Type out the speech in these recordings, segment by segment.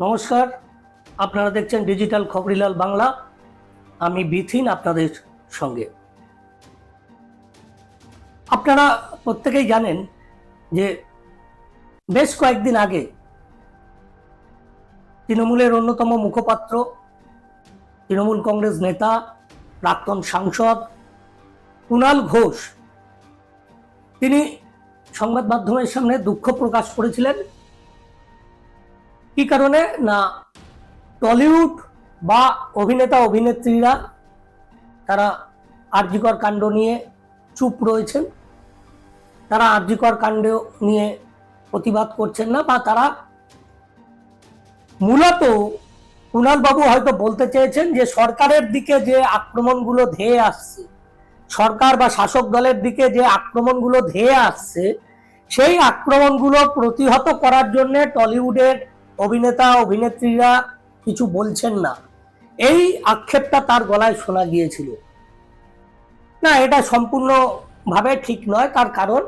নমস্কার, আপনারা দেখছেন ডিজিটাল খবরিলাল বাংলা। আমি বিথিন আপনাদের সঙ্গে। আপনারা প্রত্যেকেই জানেন যে বেশ কয়েকদিন আগে তৃণমূলের অন্যতম মুখপাত্র, তৃণমূল কংগ্রেস নেতা, প্রাক্তন সাংসদ কুণাল ঘোষ, তিনি সংবাদ মাধ্যমের সামনে দুঃখ প্রকাশ করেছিলেন। কি কারণে? না, টলিউড বা অভিনেতা, অভিনেত্রীরা তারা আর্যিকর কাণ্ড নিয়ে চুপ রয়েছেন। তারা আর্যিকর কাণ্ড নিয়ে প্রতিবাদ করছেন না বা তারা মূলত কুণালবাবু হয়তো বলতে চেয়েছেন যে সরকারের দিকে যে আক্রমণগুলো ধেয়ে আসছে, সরকার বা শাসক দলের দিকে যে আক্রমণগুলো ধেয়ে আসছে, সেই আক্রমণগুলো প্রতিহত করার জন্য টলিউডের অভিনেতা, অভিনেত্রীরা কিছু বলছেন না। এই আক্ষেপটা তার গলায় শোনা গিয়েছিল। না, এটা সম্পূর্ণভাবে ঠিক নয়, তার কারণ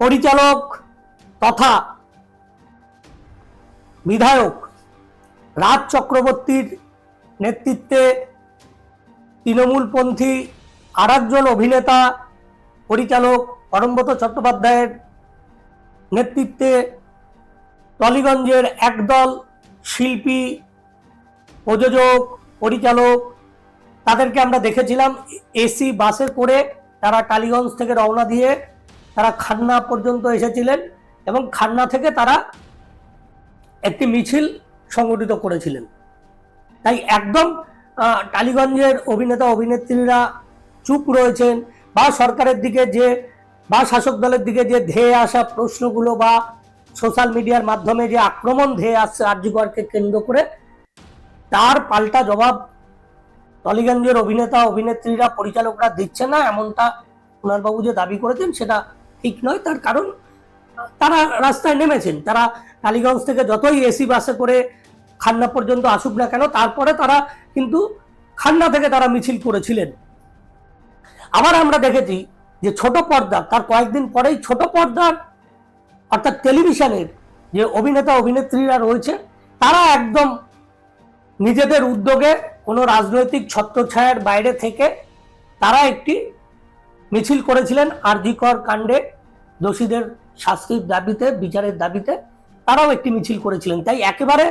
পরিচালক তথা বিধায়ক রাজ চক্রবর্তীর নেতৃত্বে তৃণমূলপন্থী আর একজন অভিনেতা, পরিচালক অরম্বত চট্টোপাধ্যায়ের নেতৃত্বে টলিগঞ্জের একদল শিল্পী, প্রযোজক, পরিচালক, তাদেরকে আমরা দেখেছিলাম এসি বাসে করে তারা টালিগঞ্জ থেকে রওনা দিয়ে তারা খান্না পর্যন্ত এসেছিলেন এবং খান্না থেকে তারা একটি মিছিল সংগঠিত করেছিলেন। তাই একদম টালিগঞ্জের অভিনেতা, অভিনেত্রীরা চুপ রয়েছেন বা সরকারের দিকে যে, বা শাসক দলের দিকে যে ধেয়ে আসা প্রশ্নগুলো বা সোশ্যাল মিডিয়ার মাধ্যমে যে আক্রমণ ধেয়ে আসছে আর্যগড়কে কেন্দ্র করে, তার পাল্টা জবাব টলিগঞ্জের অভিনেতা, অভিনেত্রীরা, পরিচালকরা দিচ্ছে না, এমনটা কুণালবাবু যে দাবি করেছেন সেটা ঠিক নয়। তার কারণ, তারা রাস্তায় নেমেছেন। তারা টালিগঞ্জ থেকে যতই এসি বাসে করে খান্না পর্যন্ত আসুক না কেন, তারপরে তারা কিন্তু খান্না থেকে তারা মিছিল করেছিলেন। আবার আমরা দেখেছি যে ছোট পর্দার তার কয়েকদিন পরেই ছোট পর্দার অর্থাৎ টেলিভিশনের যে অভিনেতা, অভিনেত্রীরা রয়েছে, তারা একদম নিজেদের উদ্যোগে কোনো রাজনৈতিক ছত্রছায়ার বাইরে থেকে তারা একটি মিছিল করেছিলেন আরজিকর কাণ্ডে। দোষীদের শাস্তির দাবিতে, বিচারের দাবিতে তারাও একটি মিছিল করেছিলেন। তাই একেবারে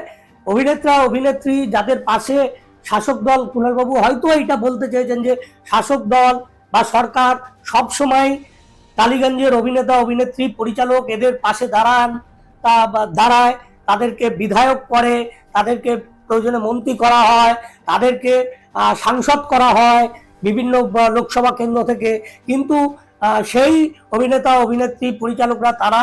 অভিনেতা, অভিনেত্রী যাদের পাশে শাসক দল কুণালবাবু হয়তো এটা বলতে চেয়েছেন যে শাসক দল বা সরকার সব সময় টালিগঞ্জের অভিনেতা, অভিনেত্রী, পরিচালক এদের পাশে দাঁড়ান, তা দাঁড়ায়, তাদেরকে বিধায়ক করে, তাদেরকে প্রয়োজনে মন্ত্রী করা হয়, তাদেরকে সাংসদ করা হয় বিভিন্ন লোকসভা কেন্দ্র থেকে। কিন্তু সেই অভিনেতা, অভিনেত্রী, পরিচালকরা তারা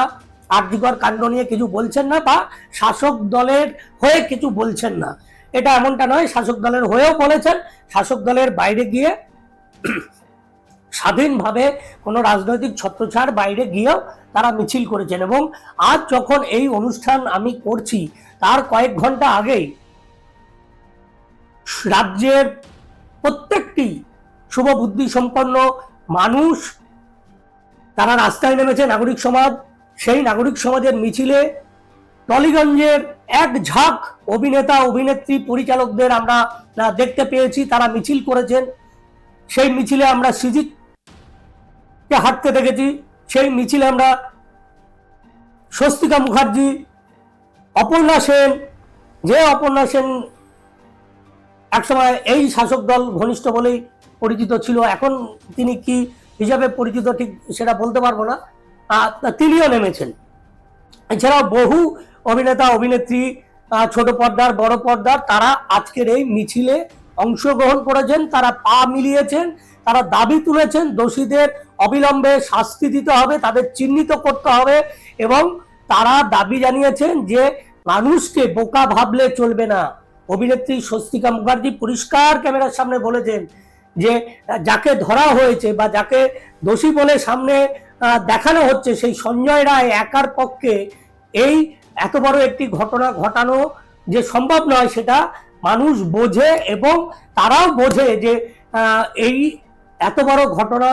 আর্যিকর কাণ্ড নিয়ে কিছু বলছেন না বা শাসক দলের হয়ে কিছু বলছেন না। এটা এমনটা নয়, শাসক দলের হয়েও বলেছেন, শাসক দলের বাইরে গিয়ে স্বাধীনভাবে কোনো রাজনৈতিক ছত্রছাড় বাইরে গিয়েও তারা মিছিল করেছেন এবং আজ যখন এই অনুষ্ঠান আমি করছি, তার কয়েক ঘণ্টা আগেই রাজ্যের প্রত্যেকটি শুভ বুদ্ধি সম্পন্ন মানুষ তারা রাস্তায় নেমেছে, নাগরিক সমাজ। সেই নাগরিক সমাজের মিছিলে টলিগঞ্জের এক ঝাঁক অভিনেতা, অভিনেত্রী, পরিচালকদের আমরা দেখতে পেয়েছি, তারা মিছিল করেছেন। সেই মিছিলে আমরা সিজিতকে হাঁটতে দেখেছি, সেই মিছিলে আমরা স্বস্তিকা মুখার্জি, অপর্ণা সেন, যে অপর্ণা সেন একসময় এই শাসক দল ঘনিষ্ঠ বলেই পরিচিত ছিল, এখন তিনি কি হিসাবে পরিচিত ঠিক সেটা বলতে পারব না। তিনিও নেমেছেন। এছাড়াও বহু অভিনেতা, অভিনেত্রী ছোট পর্দার, বড় পর্দার, তারা আজকের এই মিছিলে অংশগ্রহণ করেছেন, তারা পা মিলিয়েছেন তারা দাবি তুলেছেন দোষীদের অবিলম্বে শাস্তি দিতে হবে, তাদের চিহ্নিত করতে হবে এবং তারা দাবি জানিয়েছেন যে মানুষকে বোকা ভাবলে চলবে না। অভিনেত্রী স্বস্তিকা মুখার্জি পরিষ্কার ক্যামেরার সামনে বলেছেন যে, যাকে ধরা হয়েছে বা যাকে দোষী বলে সামনে দেখানো হচ্ছে, সেই সঞ্জয় রায় একার পক্ষে এই এত বড় একটি ঘটনা ঘটানো যে সম্ভব নয়, সেটা মানুষ বোঝে এবং তারাও বোঝে যে এই এত বড় ঘটনা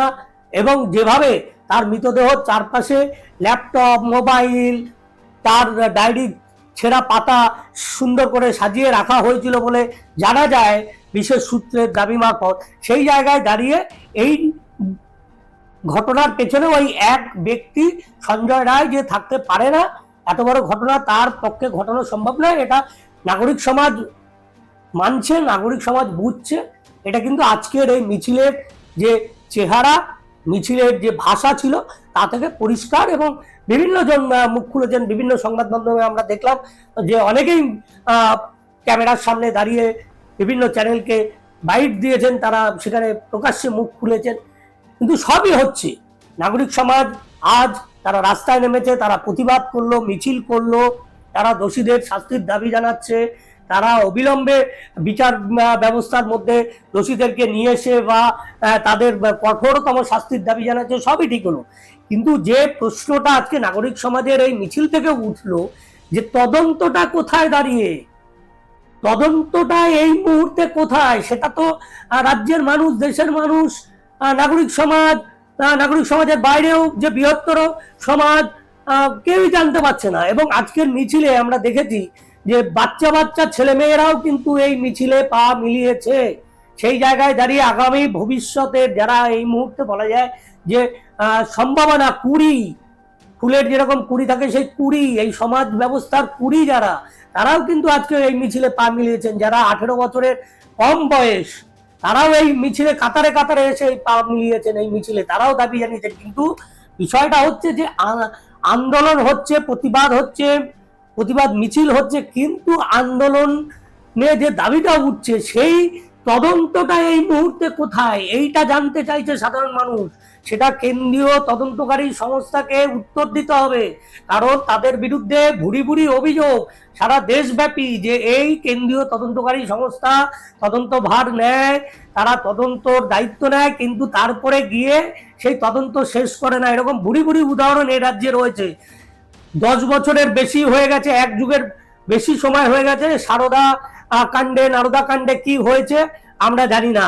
এবং যেভাবে তার মৃতদেহ চারপাশে ল্যাপটপ, মোবাইল, তার ডায়েরি ছেঁড়া পাতা সুন্দর করে সাজিয়ে রাখা হয়েছিল বলে জানা যায়, বিশেষ সূত্রের দাবি মারফত। সেই জায়গায় দাঁড়িয়ে এই ঘটনার পেছনে ওই এক ব্যক্তি সঞ্জয় রায় যে থাকতে পারে না, এত বড় ঘটনা তার পক্ষে ঘটানো সম্ভব নয়। এটা নাগরিক সমাজ মানছে, নাগরিক সমাজ বুঝছে। এটা কিন্তু আজকের এই মিছিলের যে চেহারা, মিছিলের যে ভাষা ছিল, তা থেকে পরিষ্কার এবং বিভিন্ন জন মুখ খুলেছেন, বিভিন্ন সংবাদ মাধ্যমে আমরা দেখলাম যে অনেকেই ক্যামেরার সামনে দাঁড়িয়ে বিভিন্ন চ্যানেলকে বাইট দিয়েছেন, তারা সেখানে প্রকাশ্যে মুখ খুলেছেন। কিন্তু সবই হচ্ছে, নাগরিক সমাজ আজ তারা রাস্তায় নেমেছে, তারা প্রতিবাদ করল, মিছিল করল, তারা দোষীদের শাস্তির দাবি জানাচ্ছে তারা অবিলম্বে বিচার ব্যবস্থার মধ্যে দোষীদেরকে নিয়ে এসে বা তাদের কঠোরতম শাস্তির দাবি জানাচ্ছে, সবই ঠিক হলো। কিন্তু যে প্রশ্নটা আজকে নাগরিক সমাজের এই মিছিল থেকে উঠল, যে তদন্তটা কোথায় দাঁড়িয়ে? তদন্তটা এই মুহূর্তে কোথায়? সেটা তো রাজ্যের মানুষ, দেশের মানুষ নাগরিক সমাজ নাগরিক সমাজের বাইরেও যে বৃহত্তর সমাজ কেউই জানতে পারছে না। এবং আজকের মিছিলে আমরা দেখেছি যে বাচ্চা বাচ্চা ছেলে মেয়েরাও কিন্তু এই মিছিলে পা মিলিয়েছে। সেই জায়গায় দাঁড়িয়ে আগামী ভবিষ্যতে যারা এই মুহূর্তে বলা যায় যে সম্ভাবনা কুড়ি, ফুলের যেরকম কুড়ি থাকে সেই কুড়ি, এই সমাজ ব্যবস্থার কুড়ি যারা, তারাও কিন্তু আজকে এই মিছিলে পা মিলিয়েছেন। যারা আঠেরো বছরের কম বয়স, তারাও এই মিছিলে কাতারে কাতারে এসে এই পা মিলিয়েছেন এই মিছিলে। তারাও দাবি জানিয়েছেন। কিন্তু বিষয়টা হচ্ছে যে আন্দোলন হচ্ছে, প্রতিবাদ হচ্ছে প্রতিবাদ মিছিল হচ্ছে, কিন্তু আন্দোলনে যে দাবিটা উঠছে, সেই তদন্তটা এই মুহূর্তে কোথায়? এইটা জানতে চাইছে সাধারণ মানুষ। সেটা কেন্দ্রীয় তদন্তকারী সংস্থাকে উত্তর দিতে হবে। কারণ তাদের বিরুদ্ধে ভুরি ভুরি অভিযোগ। সারা দেশব্যাপী যে এই কেন্দ্রীয় তদন্তকারী সংস্থা তদন্ত ভার নেয়, তারা তদন্তর দায়িত্ব নেয়, কিন্তু তারপরে গিয়ে সেই তদন্ত শেষ করে না। এরকম ভুরি ভুরি উদাহরণ এই রাজ্যে রয়েছে। দশ বছরের বেশি হয়ে গেছে, এক যুগের বেশি সময় হয়ে গেছে, সারদা কাণ্ডে, নারদা কাণ্ডে কি হয়েছে আমরা জানি না।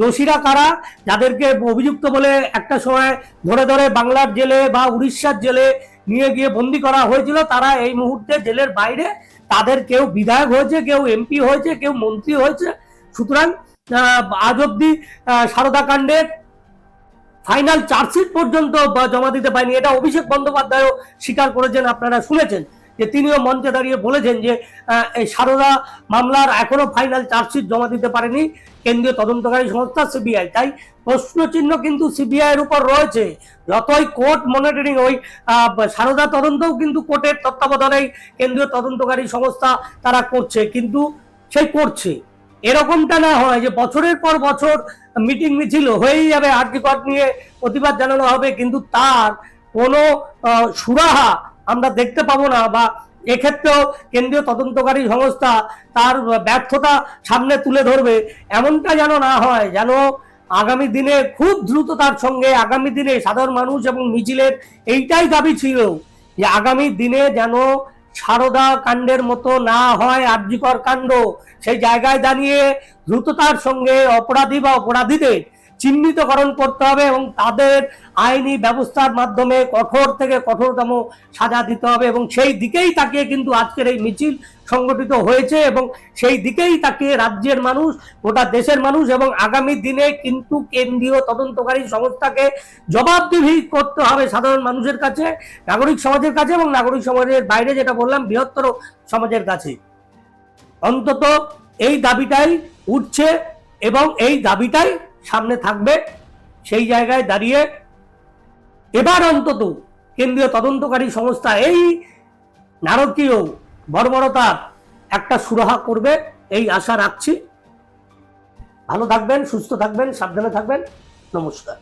দোষীরা কারা? যাদেরকে অভিযুক্ত বলে একটা সময় ধরে ধরে বাংলার জেলে বা উড়িষ্যার জেলে নিয়ে গিয়ে বন্দি করা হয়েছিল, তারা এই মুহূর্তে জেলের বাইরে। তাদের কেউ বিধায়ক হয়েছে, কেউ এমপি হয়েছে, কেউ মন্ত্রী হয়েছে। সুতরাং আজ অব্দি সারদা কাণ্ডের ফাইনাল চার্জশিট পর্যন্ত জমা দিতে পারেনি। এটা অভিষেক বন্দ্যোপাধ্যায়ও স্বীকার করেছেন, আপনারা শুনেছেন যে তিনিও মঞ্চে দাঁড়িয়ে বলেছেন যে এই সারদা মামলার এখনও ফাইনাল চার্জশিট জমা দিতে পারেনি কেন্দ্রীয় তদন্তকারী সংস্থা সিবিআই। তাই প্রশ্ন চিহ্ন কিন্তু সিবিআই এর উপর রয়েছে। যতই কোর্ট মনিটরিং ওই সারদা তদন্তও কিন্তু কোর্টের তত্ত্বাবধানেই কেন্দ্রীয় তদন্তকারী সংস্থা তারা করছে, কিন্তু সেই করছে। এরকমটা না হয় যে বছরের পর বছর মিটিং মিছিল হয়েই যাবে আর্টিকট নিয়ে, প্রতিবাদ জানানো হবে, কিন্তু তার কোনো সুরাহা আমরা দেখতে পাবো না বা এক্ষেত্রেও কেন্দ্রীয় তদন্তকারী সংস্থা তার ব্যর্থতা সামনে তুলে ধরবে, এমনটা যেন না হয়, যেন আগামী দিনে খুব দ্রুততার সঙ্গে আগামী দিনে সাধারণ মানুষ এবং মিছিলের এইটাই দাবি ছিল যে আগামী দিনে যেন সারদা কাণ্ডের মতো না হয় আর্যিকর কাণ্ড। সেই জায়গায় দাঁড়িয়ে দ্রুততার সঙ্গে অপরাধী বা অপরাধীদের চিহ্নিতকরণ করতে হবে এবং তাদের আইনি ব্যবস্থার মাধ্যমে কঠোর থেকে কঠোরতম সাজা দিতে হবে এবং সেই দিকেই তাকিয়ে কিন্তু আজকের এই মিছিল সংগঠিত হয়েছে এবং সেই দিকেই তাকিয়ে রাজ্যের মানুষ, গোটা দেশের মানুষ এবং আগামী দিনে কিন্তু কেন্দ্রীয় তদন্তকারী সংস্থাকে জবাবদিহি করতে হবে সাধারণ মানুষের কাছে, নাগরিক সমাজের কাছে এবং নাগরিক সমাজের বাইরে যেটা বললাম, বৃহত্তর সমাজের কাছে। অন্তত এই দাবিটাই উঠছে এবং এই দাবিটাই সামনে থাকবে, সেই জায়গায় দাঁড়িয়ে এবার অন্তত কেন্দ্রীয় তদন্তকারী সংস্থা এই নারকীয় বর্বরতার একটা সুরাহা করবে, এই আশা রাখছি। ভালো থাকবেন, সুস্থ থাকবেন, সাবধানে থাকবেন। নমস্কার।